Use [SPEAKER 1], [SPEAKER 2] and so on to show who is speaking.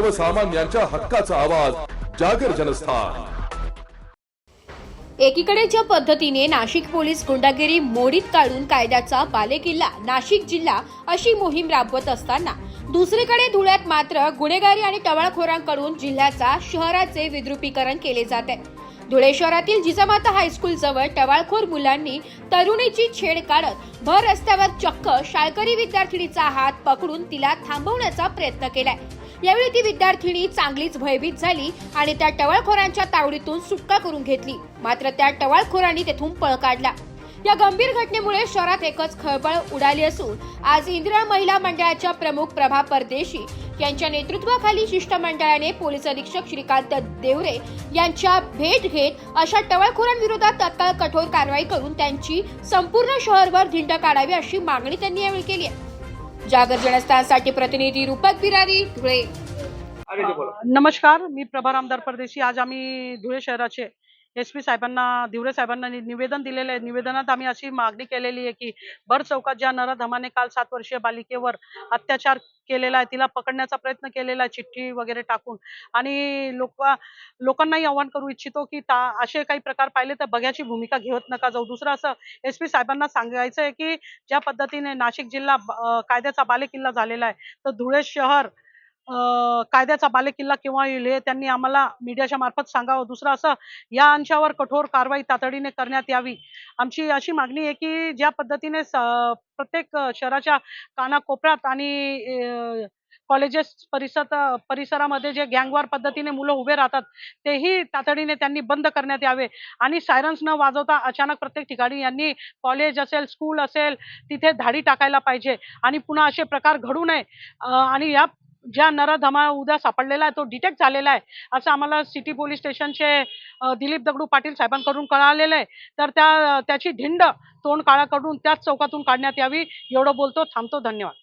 [SPEAKER 1] सर्वसामान्यांच्या हक्काचा आवाज जागर जनस्थान.
[SPEAKER 2] एकीकडे ज्या पद्धतीने नाशिक पोलीस गुंडागिरी मोडीत काढून कायद्याचा बालेकिल्ला नाशिक जिल्हा अशी मोहीम राबवत असताना दुसरीकडे धुळ्यात मात्र गुन्हेगारी आणि टवाळखोरांकडून जिल्ह्याचा शहराचे विद्रुपीकरण केले जाते. धुळे शहरातील जिजामाता हायस्कूल जवळ टवाळखोर मुलांनी तरुणीची छेड काढत भर रस्त्यावर चक्क शाळकरी विद्यार्थिनीचा हात पकडून तिला थांबवण्याचा प्रयत्न केलाय. यावेळी ती विद्यार्थिनी चांगलीच भयभीत झाली आणि त्या टवाळखोरांच्या तावडीतून सुटका करून घेतली. मात्र त्या टवाळखोरांनी तेथून पळ काढला. या गंभीर घटनेमुळे शहरात एकच खळबळ उडाली असून आज इंदिरा महिला मंडळाच्या प्रमुख प्रभा परदेशी यांच्या नेतृत्वाखाली शिष्टमंडळाने पोलीस अधीक्षक श्रीकांत देवरे यांच्या भेट घेत अशा टवळखोरांविरोधात तत्काळ कठोर कारवाई करून त्यांची संपूर्ण शहरभर धिंड काढावी अशी मागणी त्यांनी यावेळी केली आहे. जागर जनस्थानसाठी प्रतिनिधी रूपक बिरारी धुळे.
[SPEAKER 3] नमस्कार मी प्रभा रामदार परदेशी आज आम्ही धुळे शहराचे एस पी साहेबांना दिवरे साहेबांना निवेदन दिलेलं आहे. निवेदनात आम्ही अशी मागणी केलेली आहे की भर चौकात ज्या नराधमाने काल सात वर्षीय बालिकेवर अत्याचार केलेला आहे तिला पकडण्याचा प्रयत्न केलेला आहे चिठ्ठी वगैरे टाकून. आणि लोक लोकांनाही आव्हान करू इच्छितो की ता असे काही प्रकार पाहिले तर बघ्याची भूमिका घेत नका जाऊ. दुसरं असं एस पी साहेबांना सांगायचं आहे की ज्या पद्धतीने नाशिक जिल्हा कायद्याचा बालेकिल्ला झालेला आहे तर धुळे शहर कायद्याचा बालेकिल्ला केव्हा येईल हे त्यांनी आम्हाला मीडियाच्या मार्फत सांगावं. दुसरं असं या अंशावर कठोर कारवाई तातडीने करण्यात यावी. आमची अशी मागणी आहे की ज्या पद्धतीने स- प्रत्येक शहराच्या कानाकोपऱ्यात आणि कॉलेजेस परिसर परिसरामध्ये जे गँगवार पद्धतीने मुलं उभे राहतात तेही तातडीने त्यांनी बंद करण्यात यावे. आणि सायरन्स न वाजवता अचानक प्रत्येक ठिकाणी यांनी कॉलेज असेल स्कूल असेल तिथे धाडी टाकायला पाहिजे. आणि पुन्हा असे प्रकार घडू नये. आणि या ज्या नरधमा उद्या सापडलेला आहे तो डिटेक्ट झालेला आहे असं आम्हाला सिटी पोलीस स्टेशनचे दिलीप दगडू पाटील साहेबांकडून कळालेलं आहे. तर त्या त्याची धिंड तोंड काळा करून त्याच चौकातून काढण्यात यावी एवढं बोलतो थांबतो धन्यवाद.